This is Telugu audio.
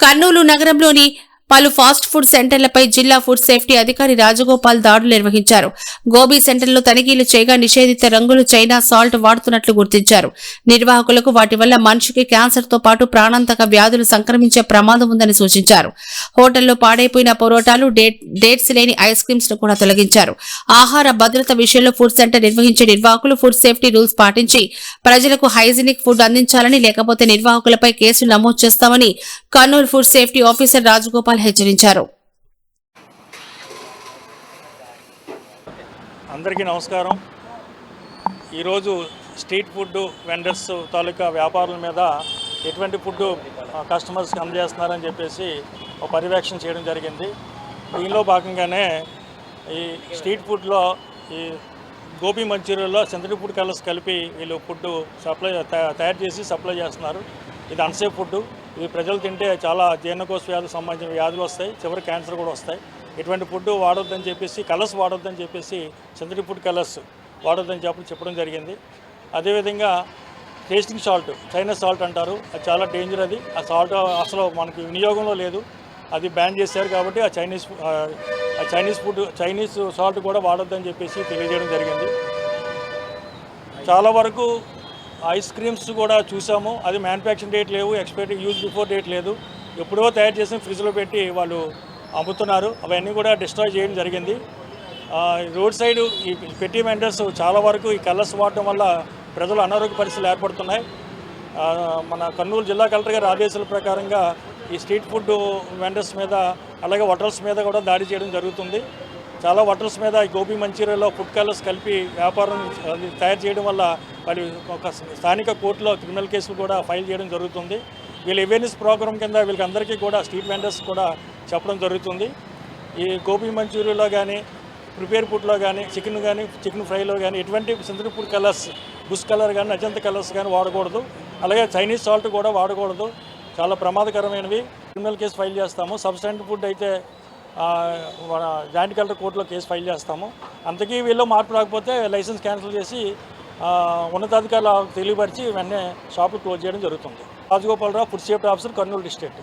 కర్నూలు నగరంలోని పలు ఫాస్ట్ ఫుడ్ సెంటర్లపై జిల్లా ఫుడ్ సేఫ్టీ అధికారి రాజగోపాల్ దాడులు నిర్వహించారు. గోబీ సెంటర్లో తనిఖీలు చేయగా నిషేధిత రంగులు చైనా సాల్ట్ వాడుతున్నట్లు గుర్తించారు. నిర్వాహకులకు వాటి వల్ల మనిషికి క్యాన్సర్తో పాటు ప్రాణాంతక వ్యాధులు సంక్రమించే ప్రమాదం ఉందని సూచించారు. హోటల్లో పాడైపోయిన పొరోటాలు డేట్ డేట్స్ లేని ఐస్ క్రీమ్స్ను కూడా తొలగించారు. ఆహార భద్రత విషయంలో ఫుడ్ సెంటర్ నిర్వహించే నిర్వాహకులు ఫుడ్ సేఫ్టీ రూల్స్ పాటించి ప్రజలకు హైజీనిక్ ఫుడ్ అందించాలని లేకపోతే నిర్వాహకులపై కేసులు నమోదు చేస్తామని Kurnool food safety officer Rajagopal హెచ్చరించారు. అందరికీ నమస్కారం. ఈరోజు స్ట్రీట్ ఫుడ్ వెండర్స్ తాలూకా వ్యాపారుల మీద ఎటువంటి ఫుడ్ కస్టమర్స్కి అందజేస్తున్నారని చెప్పేసి ఒక పర్యవేక్షణ చేయడం జరిగింది. దీనిలో భాగంగానే ఈ స్ట్రీట్ ఫుడ్లో ఈ గోబీ మంచూరియాలో సింథటిక్ ఫుడ్ కలర్స్ కలిపి వీళ్ళు ఫుడ్ సప్లై తయారు చేసి సప్లై చేస్తున్నారు. ఇది అన్సేఫ్ ఫుడ్ ఇది ప్రజలు తింటే చాలా జీర్ణకోశ వ్యాధులకు సంబంధించిన వ్యాధులు వస్తాయి చివరి క్యాన్సర్ కూడా వస్తాయి. ఇటువంటి ఫుడ్ వాడొద్దని చెప్పేసి కలర్స్ వాడొద్దని చెప్పేసి చంద్రి ఫుడ్ కలర్స్ వాడొద్దని చెప్పి చెప్పడం జరిగింది. అదేవిధంగా టేస్టింగ్ సాల్ట్ చైనా సాల్ట్ అంటారు. అది చాలా డేంజర్ అది. ఆ సాల్ట్ అసలు మనకి వినియోగంలో లేదు. అది బ్యాన్ చేశారు కాబట్టి ఆ చైనీస్ ఆ చైనీస్ ఫుడ్ చైనీస్ సాల్ట్ కూడా వాడొద్దని చెప్పేసి తెలియజేయడం జరిగింది. చాలా వరకు ఐస్ క్రీమ్స్ కూడా చూసాము. అది మ్యానుఫ్యాక్చరింగ్ డేట్ లేవు ఎక్స్పైరీ యూజ్ బిఫోర్ డేట్ లేదు. ఎప్పుడో తయారు చేసి ఫ్రిడ్జ్లో పెట్టి వాళ్ళు అమ్ముతున్నారు. అవన్నీ కూడా డిస్ట్రాయ్ చేయడం జరిగింది. రోడ్ సైడ్ ఈ పెట్టి వెండర్స్ చాలా వరకు ఈ కలర్స్ వాడడం వల్ల ప్రజలు అనారోగ్య పరిస్థితులు ఏర్పడుతున్నాయి. మన కర్నూలు జిల్లా కలెక్టర్ గారి ఆదేశాల ప్రకారంగా ఈ స్ట్రీట్ ఫుడ్ వెండర్స్ మీద అలాగే హోటల్స్ మీద కూడా దాడి చేయడం జరుగుతుంది. చాలా హోటల్స్ మీద ఈ గోబీ మంచూరియాలో ఫుడ్ కలర్స్ కలిపి వ్యాపారం అది తయారు చేయడం వల్ల వాళ్ళు ఒక స్థానిక కోర్టులో క్రిమినల్ కేసులు కూడా ఫైల్ చేయడం జరుగుతుంది. వీళ్ళ అవేర్నెస్ ప్రోగ్రామ్ కింద వీళ్ళకి అందరికీ కూడా స్ట్రీట్ వెండర్స్ కూడా చెప్పడం జరుగుతుంది. ఈ గోబీ మంచూరియాలో కానీ ప్రిపేర్ ఫుడ్లో కానీ చికెన్ కానీ చికెన్ ఫ్రైలో కానీ ఎటువంటి సింధుడి ఫుడ్ కలర్స్ బుష్ కలర్ కానీ అజంత కలర్స్ కానీ వాడకూడదు. అలాగే చైనీస్ సాల్ట్ కూడా వాడకూడదు. చాలా ప్రమాదకరమైనవి. క్రిమినల్ కేసు ఫైల్ చేస్తాము. సబ్స్టాండ్ ఫుడ్ అయితే జాయింట్ కలెక్టర్ కోర్టులో కేసు ఫైల్ చేస్తాము. అంతకీ వీళ్ళు మార్పు రాకపోతే లైసెన్స్ క్యాన్సిల్ చేసి ఉన్నతాధికారులు తెలియపరిచి వెంటనే షాపులు క్లోజ్ చేయడం జరుగుతుంది. Rajagopalarao food safety officer Kurnool district.